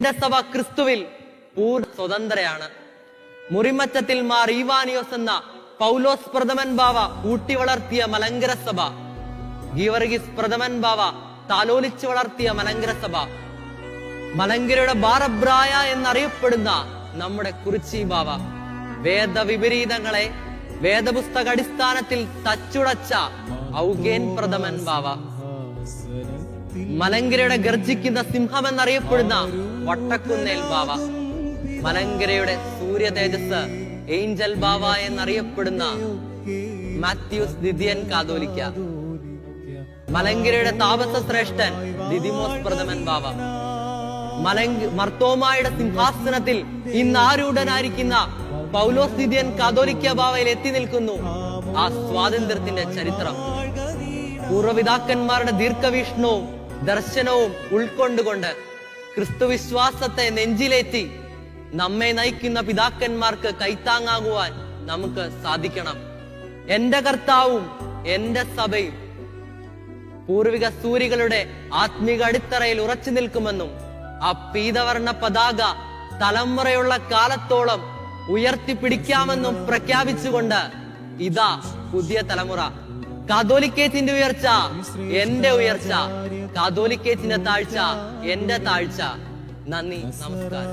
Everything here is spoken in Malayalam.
എന്റെ സഭ ക്രിസ്തുവിൽ പൂർണ സ്വതന്ത്രയാണ്. മുറിമറ്റത്തിൽ മാർ ഈവാനിയോസ് എന്ന പൗലോസ് പ്രഥമൻ ബാവ ഊട്ടി വളർത്തിയ മലങ്കര സഭ ഗീവർഗീസ് പ്രഥമൻ ബാവ താലോലിച്ചു വളർത്തിയ മലങ്കര സഭ മലങ്കരയുടെ ബാറബ്രായ എന്നറിയപ്പെടുന്ന നമ്മുടെ കുറിച്ചി ബാവ. വേദവിപരീതങ്ങളെ വേദപുസ്തക അടിസ്ഥാനത്തിൽ തച്ചുടച്ച ഔഗേൻ പ്രഥമൻ ബാവ. മലങ്കരയുടെ ഗർജിക്കുന്ന സിംഹം എന്നറിയപ്പെടുന്ന വട്ടക്കുന്നേൽ ബാവ. മലങ്കരയുടെ സൂര്യ തേജസ് ഏഞ്ചൽ ബാവ എന്നറിയപ്പെടുന്ന മാത്യൂസ് ദിദിയൻ കാതോലിക്ക. മലങ്കരയുടെ താപസ ശ്രേഷ്ഠൻ ദിദിമോസ് പ്രഥമൻ ബാവ. മലങ്ക മർത്തോമായുടെ സിംഹാസനത്തിൽ ഇന്ന് ആരൂഢനായിരിക്കുന്ന പൗലോസ് ദിദിയൻ കാതോലിക്ക ബാവയിൽ എത്തി നിൽക്കുന്നു. ആ സ്വാതന്ത്ര്യത്തിന്റെ ചരിത്രം. പൂർവപിതാക്കന്മാരുടെ ദീർഘവീക്ഷണവും ദർശനവും ഉൾക്കൊണ്ടുകൊണ്ട് ക്രിസ്തുവിശ്വാസത്തെ നെഞ്ചിലേറ്റി നമ്മെ നയിക്കുന്ന പിതാക്കന്മാർക്ക് കൈത്താങ്ങാകുവാൻ നമുക്ക് സാധിക്കണം. എന്റെ കർത്താവും എന്റെ സഭയും പൂർവിക സൂര്യകളുടെ ആത്മീക അടിത്തറയിൽ ഉറച്ചു നിൽക്കുമെന്നും ആ പീതവർണ പതാക തലമുറയുള്ള കാലത്തോളം ഉയർത്തിപ്പിടിക്കാമെന്നും പ്രഖ്യാപിച്ചുകൊണ്ട് ഇതാ പുതിയ തലമുറ. കാതോലിക്കേറ്റിന്റെ ഉയർച്ച എന്റെ ഉയർച്ച. കാതോലിക്കേറ്റിന്റെ താഴ്ച എന്റെ താഴ്ച. നന്ദി നമസ്കാരം.